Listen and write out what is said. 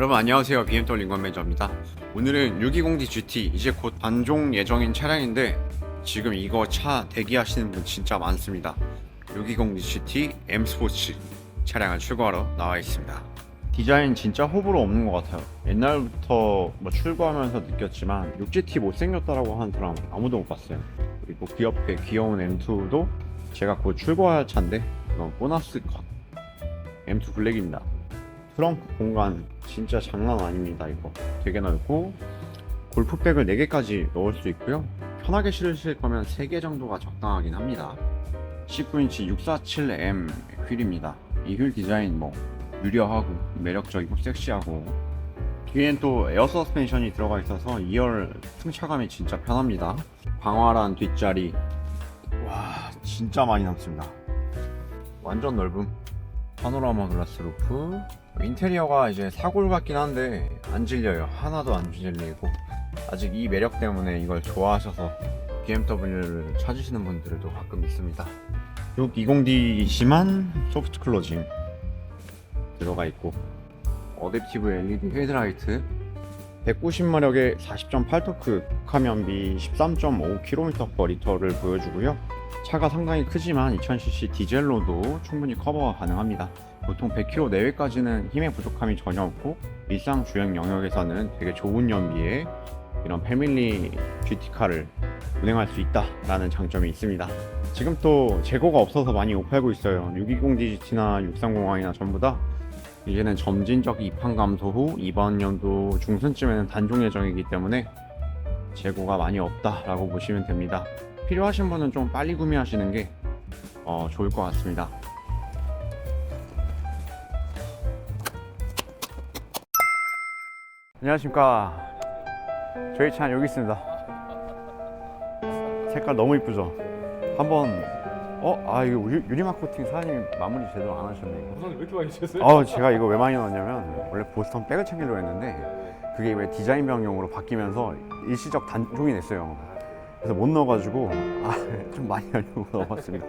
여러분 안녕하세요. BMW 인권 매니저입니다. 오늘은 620D GT 이제 곧 반종 예정인 차량인데 지금 이거 차 대기하시는 분 진짜 많습니다. 620D GT M 스포츠 차량을 출고하러 나와 있습니다. 디자인 진짜 호불호 없는 것 같아요. 옛날부터 뭐 출고하면서 느꼈지만 6GT 못생겼다라고 하는 사람 아무도 못 봤어요. 그리고 그 옆에 귀여운 M2도 제가 곧 출고할 차인데 이건 보너스 컷. M2 블랙입니다 트렁크 공간 진짜 장난 아닙니다 이거. 되게 넓고 골프백을 4개까지 넣을 수 있고요. 편하게 실으실 거면 3개 정도가 적당하긴 합니다. 19인치 647M 휠입니다. 이 휠 디자인 뭐 유려하고 매력적이고 섹시하고. 뒤엔 또 에어 서스펜션이 들어가 있어서 2열 승차감이 진짜 편합니다. 광활한 뒷자리. 와 진짜 많이 남습니다. 완전 넓음 파노라마 글라스 루프. 인테리어가 이제 사골 같긴 한데 안 질려요. 하나도 안 질리고. 아직 이 매력 때문에 이걸 좋아하셔서 BMW를 찾으시는 분들도 가끔 있습니다. 620D이지만 소프트 클로징 들어가 있고. 어댑티브 LED 헤드라이트. 190마력의 40.8토크 카면비 13.5km 리터를 보여주고요 차가 상당히 크지만 2000cc 디젤로도 충분히 커버가 가능합니다. 보통 100km 내외까지는 힘의 부족함이 전혀 없고 일상 주행 영역에서는 되게 좋은 연비에 이런 패밀리 GT카를 운행할 수 있다라는 장점이 있습니다. 지금 또 재고가 없어서 많이 못 팔고 있어요. 620DGT나 630i나 전부 다 이제는 점진적 입항 감소 후 이번 연도 중순쯤에는 단종 예정이기 때문에 재고가 많이 없다라고 보시면 됩니다. 필요하신 분은 좀 빨리 구매하시는 게 어, 좋을 것 같습니다. 안녕하십니까. 저희 차 여기 있습니다. 색깔 너무 이쁘죠? 한번 어? 아 이거 유- 유리막 코팅 사장님 마무리 제대로 안 하셨네 이거. 우선 왜 이렇게 많이 주셨어요? 아 제가 이거 왜 많이 넣었냐면 원래 보스턴 백을 챙기려고 했는데 그게 왜 디자인 변경으로 바뀌면서 일시적 단종이 됐어요 그래서 못 넣어가지고 아, 좀 많이 하려고 넣어봤습니다